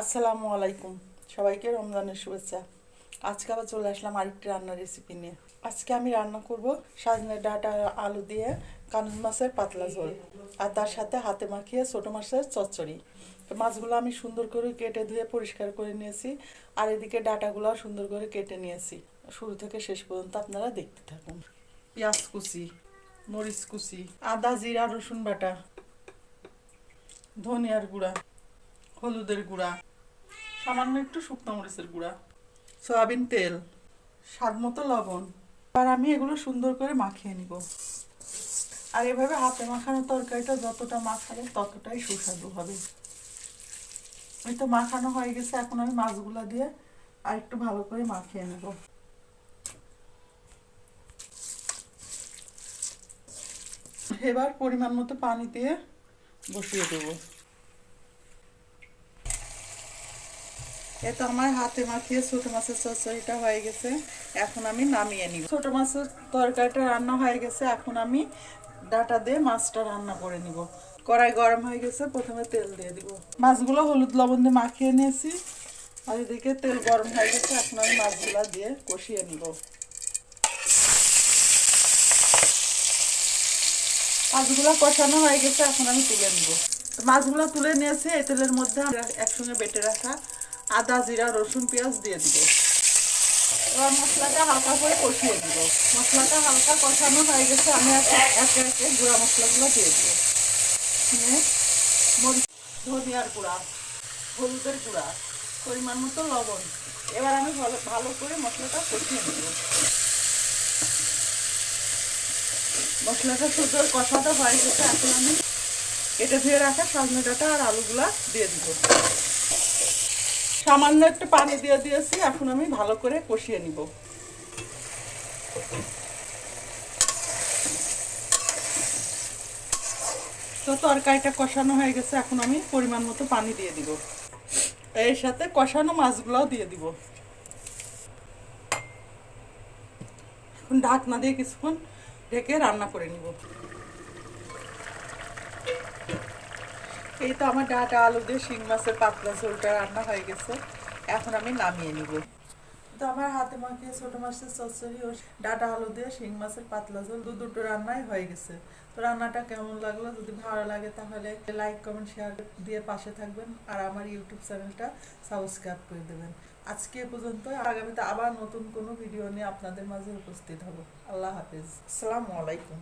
আসসালামু আলাইকুম। সবাইকে রমজানের শুভেচ্ছা। আজকে আবার চলে আসলাম আরেকটি রান্নার রেসিপি নিয়ে। আজকে আমি রান্না করব সাজনের ডাঁটা আলু দিয়ে কানুন মাছের পাতলা ঝোল আর তার সাথে হাতে মাখিয়ে ছোটো মাছের চচ্চড়ি। তো মাছগুলো আমি সুন্দর করে কেটে ধুয়ে পরিষ্কার করে নিয়েছি আর এদিকে ডাটাগুলো সুন্দর করে কেটে নিয়েছি। শুরু থেকে শেষ পর্যন্ত আপনারা দেখতে থাকুন। পেঁয়াজ কুচি, মরিচ কুচি, আদা, জিরা, রসুন বাটা, ধনিয়ার গুঁড়া হলুদের গুঁড়া, সামান্য একটু শুকনো মরিচের গুঁড়া, সয়াবিন তেল, স্বাদ মতো লবণ। আর আমি এগুলো সুন্দর করে মাখিয়ে নিব। আর এভাবে হাতে মাখানো তরকারিটা যতটা মাখাবে ততটাই সুস্বাদু হবে। এই তো মাখানো হয়ে গেছে, এখন আমি মাছগুলা দিয়ে আর একটু ভালো করে মাখিয়ে নেব। এবার পরিমাণ মতো পানি দিয়ে বসিয়ে দেবো। এ তো আমার হাতে মাখিয়ে ছোট মাছের চচ্চড়িটা হয়ে গেছে। এখন আমি নামিয়ে নিব। ছোট মাছের তরকারিটা রান্না হয়ে গেছে। এখন আমি ডাটা দিয়ে মাছটা রান্না করে নিব। কড়াই গরম হয়ে গেছে। প্রথমে তেল দিয়ে দিব। মাছগুলো হলুদ লবণ দিয়ে মাখিয়ে নিয়েছি। আর এদিকে তেল গরম হয়ে গেছে। এখন আমি মাছগুলো দিয়ে কষিয়ে নিব। মাছগুলো কষানো হয়ে গেছে। এখন আমি তুলে নিব। মাছগুলো তুলে নিয়েছি। এই তেলের মধ্যে একসঙ্গে বেটে রাখা আদা, জিরা, রসুন, পেঁয়াজ দিয়ে দিব। এবার মশলাটা হালকা করে কষিয়ে দিব। মশলাটা হালকা কষানো হয়ে গেছে, আমি একে একে গুঁড়া মশলাগুলো দিয়ে দিব। ধনিয়ার গুঁড়া, হলুদের গুঁড়া, পরিমাণ মতো লবণ। এবার আমি ভালো করে মশলাটা কষিয়ে নেব। মশলাটা সুন্দর কষাটা হয়ে গেছে, এখন আমি এটা ধুয়ে রাখা সজনে ডাঁটা আর আলুগুলা দিয়ে দিব। সামান্য একটু পানি দিয়ে দিয়েছি, এখন আমি ভালো করে কষিয়ে নিব। তো তরকারিটা কষানো হয়ে গেছে, এখন আমি পরিমাণ মতো পানি দিয়ে দিব। এর সাথে কষানো মাছগুলোও দিয়ে দিব। এখন ঢাকনা দিয়ে কিছুক্ষণ ঢেকে রান্না করে নিব। এই তো আমার ডাটা আলু দিয়ে শিং মাছের পাতলা ঝোলটা রান্না হয়ে গেছে। এখন আমি নামিয়ে নিব। তো আমার হাতে মাখিয়ে ছোট মাছের চচ্চড়ি ও ডাটা আলু দিয়ে শিং মাছের পাতলা ঝোল দু দুটো রান্নাই হয়ে গেছে। তো রান্নাটা কেমন লাগল? যদি ভালো লাগে তাহলে লাইক, কমেন্ট, শেয়ার দিয়ে পাশে থাকবেন আর আমার ইউটিউব চ্যানেলটা সাবস্ক্রাইব করে দেবেন। আজকে এ পর্যন্ত আগামীতে আবার নতুন কোনো ভিডিও নিয়ে আপনাদের মাঝে উপস্থিত হব। আল্লাহ হাফিজ। আসসালামু আলাইকুম।